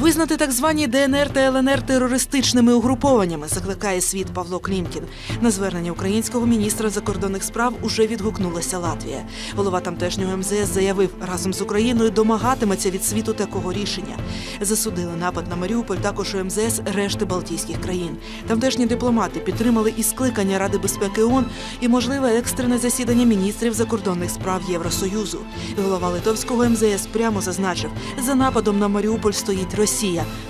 Визнати так звані ДНР та ЛНР терористичними угрупованнями закликає світ Павло Клімкін. На звернення українського міністра закордонних справ уже відгукнулася Латвія. Голова тамтешнього МЗС заявив, разом з Україною домагатиметься від світу такого рішення. Засудили напад на Маріуполь також у МЗС решти Балтійських країн. Тамтешні дипломати підтримали і скликання Ради безпеки ООН і можливе екстрене засідання міністрів закордонних справ Євросоюзу. Голова литовського МЗС прямо зазначив, за нападом на Маріуполь стоїть Росія.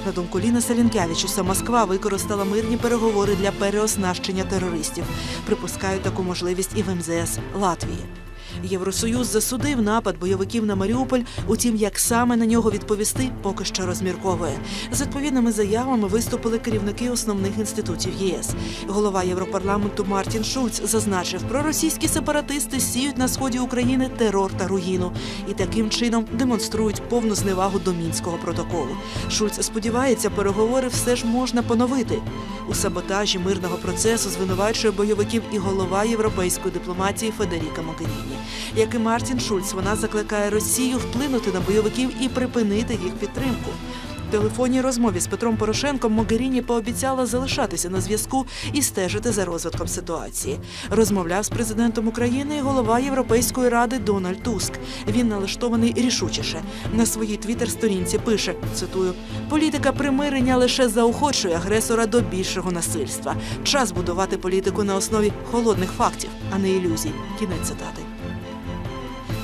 На думку Ліна Салінкявічуса, Москва використала мирні переговори для переоснащення терористів. Припускають таку можливість і в МЗС Латвії. Євросоюз засудив напад бойовиків на Маріуполь. Утім, як саме на нього відповісти, поки що розмірковує. З відповідними заявами виступили керівники основних інститутів ЄС. Голова Європарламенту Мартін Шульц зазначив, проросійські сепаратисти сіють на сході України терор та руїну і таким чином демонструють повну зневагу до мінського протоколу. Шульц сподівається, переговори все ж можна поновити. У саботажі мирного процесу звинувачує бойовиків і голова європейської дипломатії Федеріка Могеріні. Як і Мартін Шульц, вона закликає Росію вплинути на бойовиків і припинити їх підтримку. В телефонній розмові з Петром Порошенком Могеріні пообіцяла залишатися на зв'язку і стежити за розвитком ситуації. Розмовляв з президентом України і голова Європейської ради Дональд Туск. Він налаштований рішучіше. На своїй твіттер-сторінці пише: цитую: політика примирення лише заохочує агресора до більшого насильства. Час будувати політику на основі холодних фактів, а не ілюзій. Кінець цитати.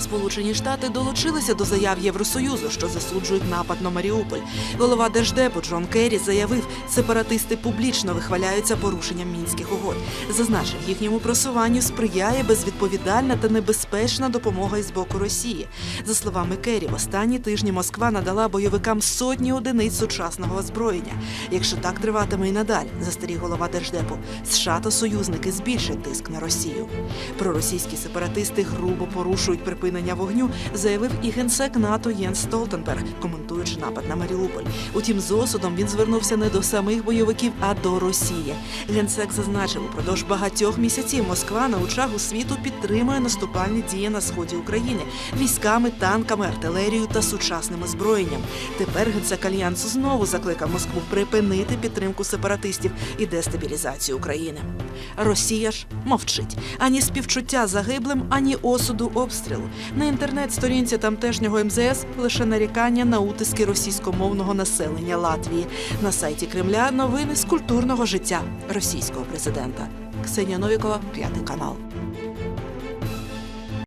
Сполучені Штати долучилися до заяв Євросоюзу, що засуджують напад на Маріуполь. Голова держдепу Джон Керрі заявив, сепаратисти публічно вихваляються порушенням мінських угод. Зазначив, їхньому просуванню сприяє безвідповідальна та небезпечна допомога із боку Росії. За словами Керрі, в останні тижні Москва надала бойовикам сотні одиниць сучасного озброєння. Якщо так триватиме і надалі, застеріг голова держдепу, США та союзники збільшать тиск на Росію. Проросійські сепаратисти грубо порушують припинення вогню, заявив і генсек НАТО Єнс Столтенберг, коментуючи напад на Маріуполь. Утім, з осудом він звернувся не до самих бойовиків, а до Росії. Генсек зазначив, упродовж багатьох місяців Москва на очах у світу підтримує наступальні дії на сході України військами, танками, артилерією та сучасним озброєнням. Тепер генсек альянсу знову закликав Москву припинити підтримку сепаратистів і дестабілізацію України. Росія ж мовчить ані співчуття загиблим, ані осуду обстрілу. На інтернет-сторінці тамтешнього МЗС лише нарікання на утиски російськомовного населення Латвії. На сайті Кремля новини з культурного життя російського президента. Ксенія Новікова, п'ятий канал.